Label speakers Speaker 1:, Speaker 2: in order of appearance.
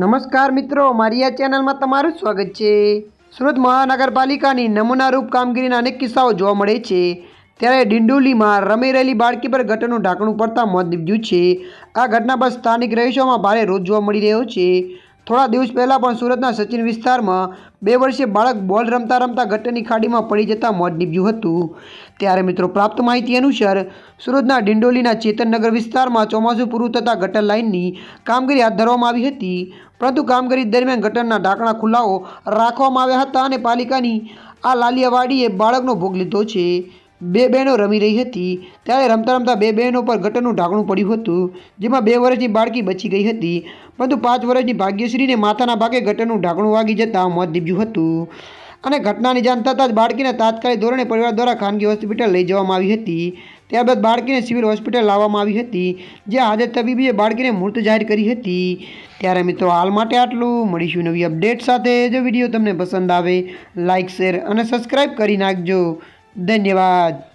Speaker 1: નમસ્કાર મિત્રો, મારી આ ચેનલમાં તમારું સ્વાગત છે. સુરત મહાનગરપાલિકાની નમૂનારૂપ કામગીરીના અનેક કિસ્સાઓ જોવા મળે છે. ત્યારે ડિંડોલીમાં રમી રહેલી બાળકી પર ગટરનું ઢાંકણું પડતા મોત નીપજ્યું છે. આ ઘટના પર સ્થાનિક રહીશોમાં ભારે રોજ જોવા મળી રહ્યો છે. થોડા દિવસ પહેલાં પણ સુરતના સચિન વિસ્તારમાં બે વર્ષે બાળક બોલ રમતા રમતા ગટરની ખાડીમાં પડી જતાં મોત નીપજ્યું હતું. ત્યારે મિત્રો, પ્રાપ્ત માહિતી અનુસાર સુરતના ડિંડોલીના ચેતનનગર વિસ્તારમાં ચોમાસું પૂરું થતાં ગટર લાઇનની કામગીરી હાથ ધરવામાં આવી હતી. પરંતુ કામગીરી દરમિયાન ગટરના ઢાંકણા ખુલ્લાઓ રાખવામાં આવ્યા હતા અને પાલિકાની આ લાલિયાવાડીએ બાળકનો ભોગ લીધો છે. બે બહેનો રમી રહી હતી. ત્યારે રમતા રમતા બે બહેનો પર ગટરનું ઢાંકણું પડ્યું હતું, જેમાં બે વર્ષની બાળકી બચી ગઈ હતી. પરંતુ પાંચ વર્ષની ભાગ્યશ્રીને માથાના ભાગે ગટરનું ઢાંકણું વાગી જતાં મોત નીપજ્યું હતું. અને ઘટનાની જાણ થતાં જ બાળકીને તાત્કાલિક ધોરણે પરિવાર દ્વારા ખાનગી હોસ્પિટલ લઈ જવામાં આવી હતી. ત્યારબાદ બાળકીને સિવિલ હોસ્પિટલ લાવવામાં આવી હતી જ્યાં હાજર તબીબીએ બાળકીને મૃત જાહેર કરી હતી. ત્યારે મિત્રો હાલ માટે આટલું. મળીશું નવી અપડેટ સાથે. જો વીડિયો તમને પસંદ આવે લાઇક શેર અને સબસ્ક્રાઈબ કરી નાખજો. ધન્યવાદ.